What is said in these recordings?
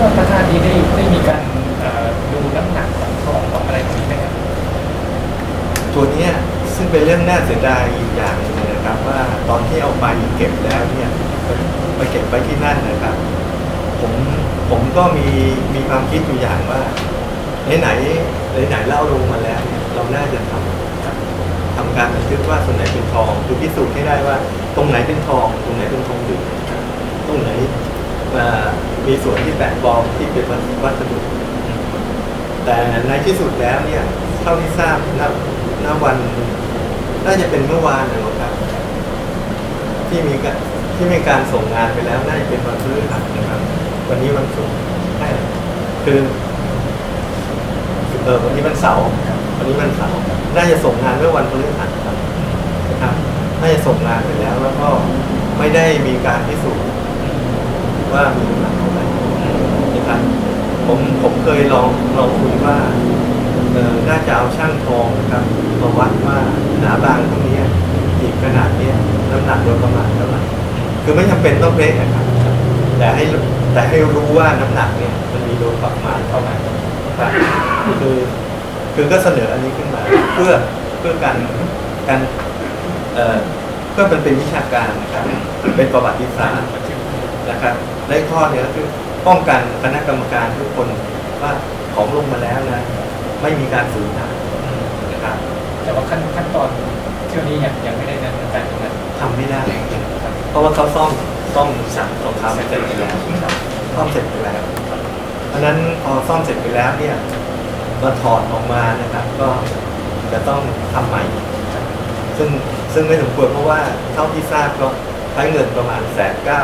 ว่าประธานนี้ได้ได้มีการดูน้ำหนักของทองของอะไรตรงนี้ไหมครับตัวเนี้ยซึ่งเป็นเรื่องน่าเสียดายอีกอย่างหนึงนะครับ ว่าตอนที่เอาไปเก็บแล้วเนี่ยไปเก็บไว้ที่นั่นนะครับ ผมผมก็มีมีความคิดอยู่อย่างว่าไหนไหนไหนๆเล่าลงมาแล้วเนี่ยเราน่าจะทำทำการบันทึกว่าส่วนไหนเป็นทองคือพิสูจน์ให้ได้ว่า ตรงไหนเป็นทอง ตรงไหนเป็นทองเหลืองตรงไหน มีส่วนที่แปลกปลอมที่เป็นวัสดุแต่ในที่สุดแล้วเนี่ยเท่าที่ทราบณณวันน่าจะเป็นเมื่อวานนะครับ ที่มีการที่มีการส่งงานไปแล้วน่าจะเป็นวันพฤหัสนะครับ วันนี้วันศุกร์ใช่คือเออวันนี้วันเสาร์วันนี้วันเสาร์น่าจะส่งงานเมื่อวันพฤหัสครับนะครับน่าจะส่งงานไปแล้วแล้วก็ไม่ได้มีการพิสูจน์ ว่ามีน้ำหนักเท่าไหร่นะครับผมผมเคยลองลองคุยว่าเออน่าจะเอาช่างทองนะครับมาวัดว่าหนาบางตรงนี้ยอีกขนาดเนี้ยน้ำหนักโดยประมาณเท่าไหร่คือไม่จำเป็นต้องเป๊ะนะครับ แต่ให้แต่ให้รู้ว่าน้ำหนักเนี่ยมันมีโดยประมาณเท่าไหร่ครับคือคือก็เสนออันนี้ขึ้นมา เพื่อเพื่อการการเอ่อเพื่อมันเป็นวิชาการนะครับเป็นประวัติศาสตร์ นะครับและอีกข้อเนี้ก็คือป้องกันคณะกรรมการทุกคนว่าของลงมาแล้วนะ ไม่มีการสูญหายนะครับแต่ว่าขั้นขั้นตอนเที่ยวนี้ยังยังไม่ได้ดำเนินการตรงนั้นทำไม่ได้ เพราะว่าเขาซ่อมซ่อมสั่งของเขาเสร็จไปแล้วซ่อมเสร็จไปแล้ว เพราะฉะนั้นพอซ่อมเสร็จไปแล้วเนี่ยเราถอดออกมานะครับ ก็จะต้องทำใหม่ ซึ่งซึ่งไม่สมควรเพราะว่าเท่าที่ทราบก็ใช้เงินประมาณแสนเก้า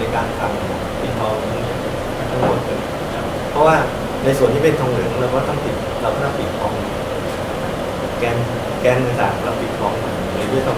ในการทำปิดทองทั้งหมดเลยเพราะว่าในส่วนที่เป็นทองเหลืองเราก็ต้องปิดเราก็ต้องปิดทองแกนแกนต่างๆเราปิดทองหมดเลยด้วยทอง